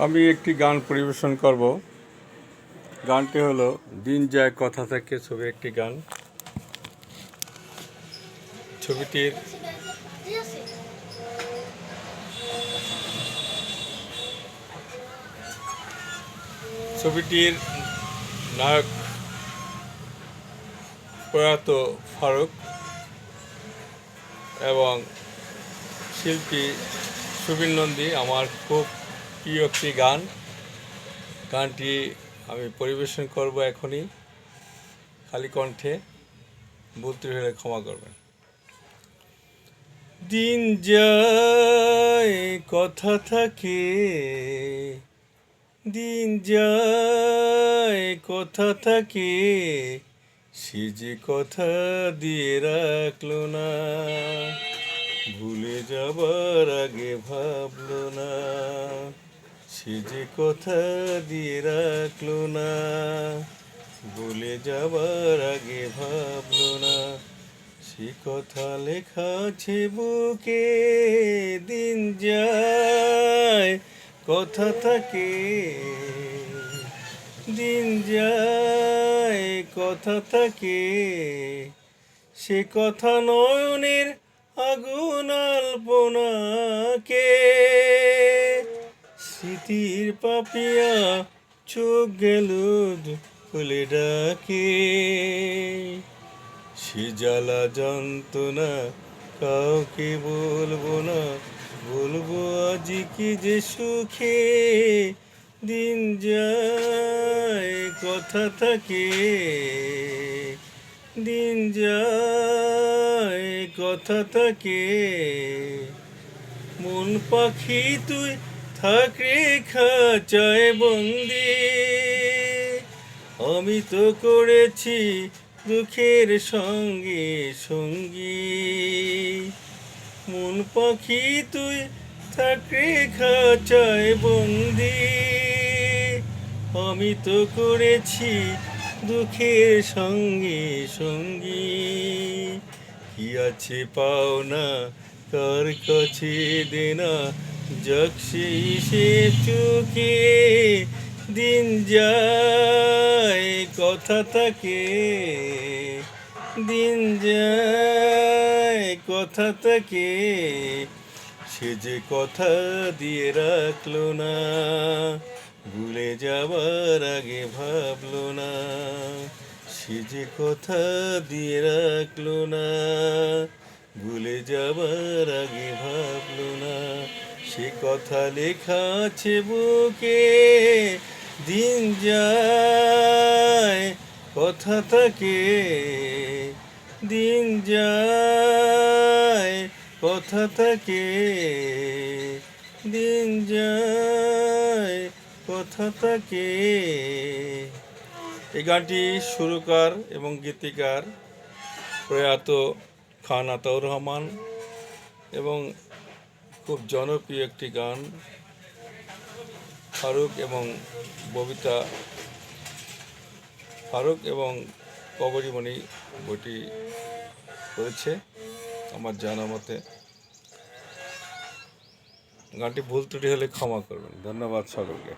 আমি একটি গান পরিবেশন করব। গানটি হলো দিন যায় কথা থাকে ছবির একটি গান। ছবিটির ছবিটির নায়ক প্রয়াত ফারুক এবং শিল্পী সুবীর নন্দী আমার খুব প্রিয় একটি গান। গানটি আমি পরিবেশন করব এখনই। খালি কণ্ঠে। বলতে হলে ক্ষমা করবেন। দিন যায়, কথা থাকে। দিন যায়, কথা থাকে। সে যে কথা দিয়ে রাখল না, ভুলে যাবার আগে ভাবলো না। সে যে কথা দিয়ে রাখল না বলে যাবার আগে ভাবলো না। সে কথা লেখা আছে বুকে, দিন যায়, কথা থাকে, দিন যায়, কথা থাকে। সে কথা নয়নের আগুন আলপনাকে স্মৃতির পাপিয়া চোখ গেল খুলে ডাকে। সে জ্বালা যন্ত্রণা কাউকে বলব না, বলব আজ কি যে সুখে দিন যায়, কথা থাকে। দিন যায়, কথা থাকে। মন পাখি তুই থাকরে খাঁচায় বন্দি। আমি তো করেছি দুঃখের সঙ্গে সঙ্গী। মন পাখি তুই থাকরে খাঁচায় বন্দি। আমি তো করেছি দুঃখের সঙ্গে সঙ্গী। কি আছে পাওনা, কার কাছে দেনা যাক সেই সে চোখে দিন যায়, কথা থাকে। দিন যায়, কথা থাকে। সে যে কথা দিয়ে রাখল না, ভুলে যাবার আগে ভাবলো না। সে যে কথা দিয়ে রাখল না, ভুলে যাবার আগে ভাবলো না। সে কথা লেখা আছে বুকে, দিন যায়, কথা থাকে, দিন যায়, কথা থাকে, দিন যায়, কথা থাকে। এই গানটি সুরকার এবং গীতিকার প্রয়াত খান আতাউর রহমান এবং খুব জনপ্রিয় একটি গান। ফারুক এবং ববিতা, ফারুক এবং কবরীমণি বইটি করেছে আমার জানা মতে। গানটি ভুল ত্রুটি হলে ক্ষমা করবেন। ধন্যবাদ সকলকে